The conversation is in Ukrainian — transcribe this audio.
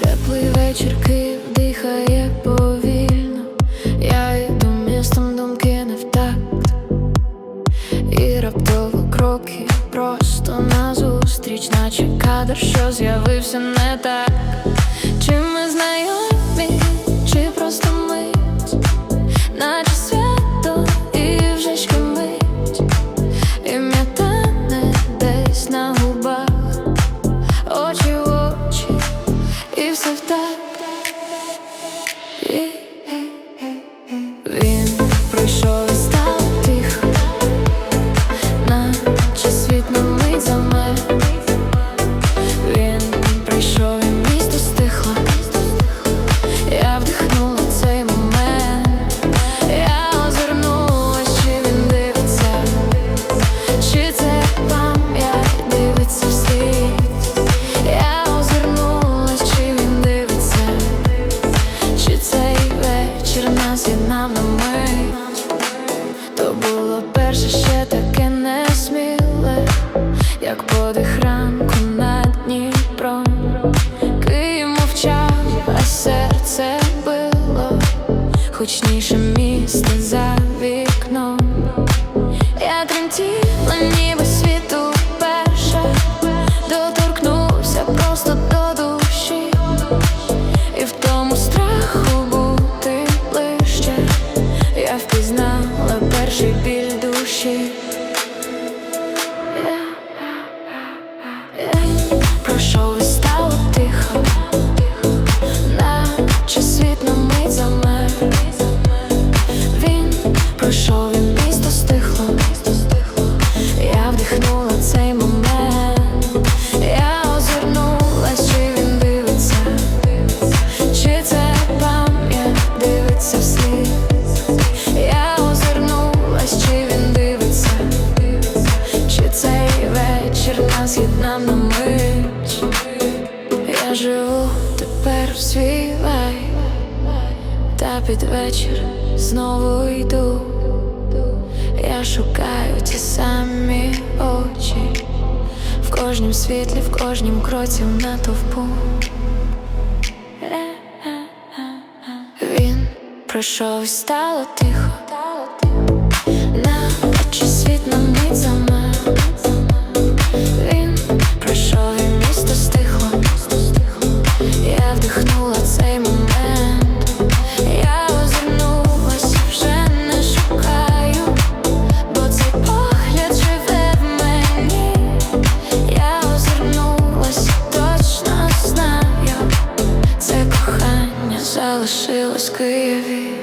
Теплий вечір Київ дихає повільно. Я йду містом, думки не в такт І раптово кроки просто назустріч, наче кадр, що з'явився не так. Чи ми знайомі, чи просто гучніше місто за вікном. Я тремтіла, ніби світу перше, доторкнувся просто до душі, і в тому страху бути ближче, я впізнала перший біль душі. Пройшов і місто стихло. Я вдихнула цей момент. Я озирнулась, чи він дивиться, чи це пам'ять дивиться вслід. Я озирнулась, чи він дивиться, чи цей вечір нас єднав на мить. Я живу тепер в свій вайб Та під вечір знову йду. Шукаю ті самі очі в кожнім світлі, в кожнім кроці в натовпу. Він пройшов і стало тихо. залишилось в Києві.